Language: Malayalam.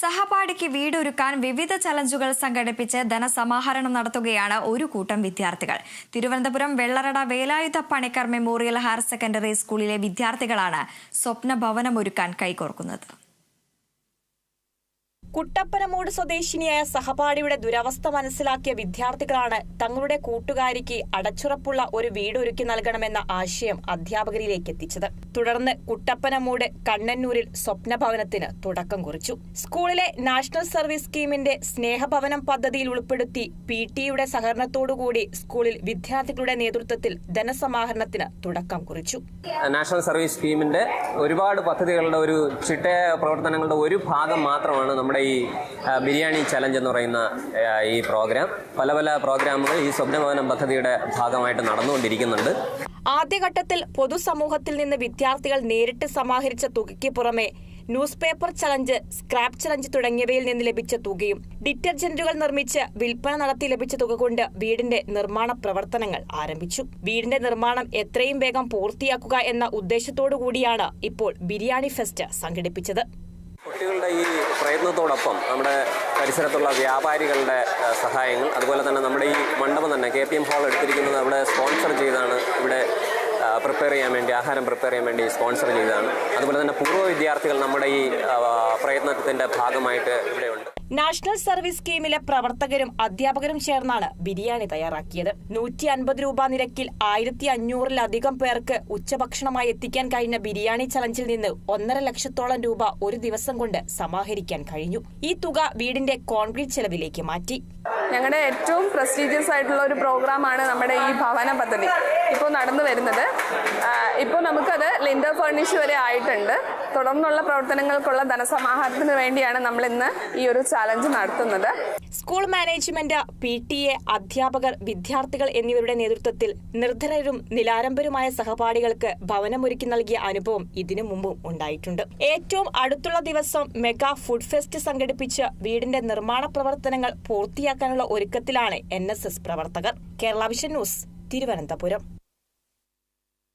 സഹപാഠിക്ക് വീടൊരുക്കാൻ വിവിധ ചലഞ്ചുകൾ സംഘടിപ്പിച്ച് ധനസമാഹരണം നടത്തുകയാണ് ഒരു കൂട്ടം വിദ്യാർത്ഥികൾ. Thiruvananthapuram Vellarada Velayudha Panicker memorial higher secondary സ്കൂളിലെ വിദ്യാർത്ഥികളാണ് സ്വപ്ന ഭവനമൊരുക്കാൻ കൈകോർക്കുന്നത്. കുട്ടപ്പനമൂട് സ്വദേശിനിയായ സഹപാഠിയുടെ ദുരവസ്ഥ മനസ്സിലാക്കിയ വിദ്യാർത്ഥികളാണ് തങ്ങളുടെ കൂട്ടുകാരിക്ക് അടച്ചുറപ്പുള്ള ഒരു വീടൊരുക്കി നൽകണമെന്ന ആശയം അധ്യാപകരിലേക്ക് എത്തിച്ചത്. തുടർന്ന് കുട്ടപ്പനമൂട് കണ്ണന്നൂരിൽ സ്വപ്നഭവനത്തിന് തുടക്കം കുറിച്ചു. സ്കൂളിലെ നാഷണൽ സർവീസ് സ്കീമിന്റെ സ്നേഹഭവനം പദ്ധതിയിൽ ഉൾപ്പെടുത്തി പി ടിയുടെ സഹകരണത്തോടുകൂടി സ്കൂളിൽ വിദ്യാർത്ഥികളുടെ നേതൃത്വത്തിൽ ധനസമാഹരണത്തിന് തുടക്കം കുറിച്ചു. നാഷണൽ സർവീസ് സ്കീമിന്റെ ഒരുപാട് പദ്ധതികളുടെ ഒരു ചിട്ടയായ പ്രവർത്തനങ്ങളുടെ ഒരു ഭാഗം മാത്രമാണ് നമ്മുടെ ഈ ബിരിയാണി ചലഞ്ച് എന്ന് പറയുന്ന ഈ പ്രോഗ്രാം പല പല പ്രോഗ്രാമുകൾ ഈ സ്വപ്നഭവനം പദ്ധതിയുടെ ഭാഗമായിട്ട് നടന്നുകൊണ്ടിരിക്കുന്നുണ്ട്. ആദ്യഘട്ടത്തിൽ പൊതുസമൂഹത്തിൽ നിന്ന് വിദ്യാർത്ഥികൾ നേരിട്ട് സമാഹരിച്ച തുകയ്ക്ക് പുറമെ news paper challenge scrap challenge തുടങ്ങിയവയിൽ നിന്ന് ലഭിച്ച തുകയും ഡിറ്റർജന്റുകൾ നിർമ്മിച്ച് വിൽപ്പന നടത്തി ലഭിച്ച തുക കൊണ്ട് വീടിന്റെ നിർമ്മാണ പ്രവർത്തനങ്ങൾ ആരംഭിച്ചു. വീടിന്റെ നിർമ്മാണം എത്രയും വേഗം പൂർത്തിയാക്കുക എന്ന ഉദ്ദേശത്തോടു കൂടിയാണ് ഇപ്പോൾ ബിരിയാണി ഫെസ്റ്റ് സംഘടിപ്പിച്ചത്. കുട്ടികളുടെ ഈ പ്രയത്നത്തോടൊപ്പം നമ്മുടെ പരിസരത്തുള്ള വ്യാപാരികളുടെ സഹായങ്ങൾ അതുപോലെ തന്നെ നമ്മുടെ ഈ മണ്ഡപം തന്നെ കെ പി എം ഹാൾ എടുത്തിരിക്കുന്നത് അവിടെ സ്പോൺസർ ചെയ്താണ് ഇവിടെ പ്രിപ്പയർ ചെയ്യാൻ വേണ്ടി ആഹാരം പ്രിപ്പയർ ചെയ്യാൻ വേണ്ടി സ്പോൺസർ ചെയ്താണ് അതുപോലെ തന്നെ പൂർവ വിദ്യാർത്ഥികൾ നമ്മുടെ ഈ പ്രയത്നത്തിന്റെ ഭാഗമായിട്ട് ഇവിടെയുണ്ട്. നാഷണൽ സർവീസ് സ്കീമിലെ പ്രവർത്തകരും അധ്യാപകരും ചേർന്നാണ് ബിരിയാണി തയ്യാറാക്കിയത്. നൂറ്റി അൻപത് രൂപ നിരക്കിൽ ആയിരത്തി അഞ്ഞൂറിലധികം പേർക്ക് ഉച്ചഭക്ഷണമായി എത്തിക്കാൻ കഴിഞ്ഞ ബിരിയാണി ചലഞ്ചിൽ നിന്ന് ഒന്നര ലക്ഷത്തോളം രൂപ ഒരു ദിവസം കൊണ്ട് സമാഹരിക്കാൻ കഴിഞ്ഞു. ഈ തുക വീടിന്റെ കോൺക്രീറ്റ് ചെലവിലേക്ക് മാറ്റി. ഞങ്ങളുടെ ഏറ്റവും പ്രസ്റ്റീജിയസ് ആയിട്ടുള്ള ഒരു പ്രോഗ്രാമാണ് നമ്മുടെ ഈ ഭവന പദ്ധതി. ഇപ്പോൾ നടന്നു വരുന്നത്. ഇപ്പോൾ നമുക്കത് ലിൻഡർ ഫർണിഷ് വരെ ആയിട്ടുണ്ട്. തുടർന്നുള്ള പ്രവർത്തനങ്ങൾക്കുള്ള ധനസമാഹരണത്തിന് വേണ്ടിയാണ് നമ്മൾ ഇന്ന് ഈ ഒരു ചാലഞ്ച് നടത്തുന്നത്. School management P T A അധ്യാപകർ വിദ്യാർത്ഥികൾ എന്നിവരുടെ നേതൃത്വത്തിൽ നിർധനരും നിലാരംഭരുമായ സഹപാഠികൾക്ക് ഭവനമൊരുക്കി നൽകിയ അനുഭവം ഇതിനു മുമ്പും ഉണ്ടായിട്ടുണ്ട്. ഏറ്റവും അടുത്തുള്ള ദിവസം മെഗാ ഫുഡ് ഫെസ്റ്റ് സംഘടിപ്പിച്ച് വീടിന്റെ നിർമ്മാണ പ്രവർത്തനങ്ങൾ പൂർത്തിയാക്കാനുള്ള ഒരുക്കത്തിലാണ് എൻ പ്രവർത്തകർ. Kerala vision news Thiruvananthapuram.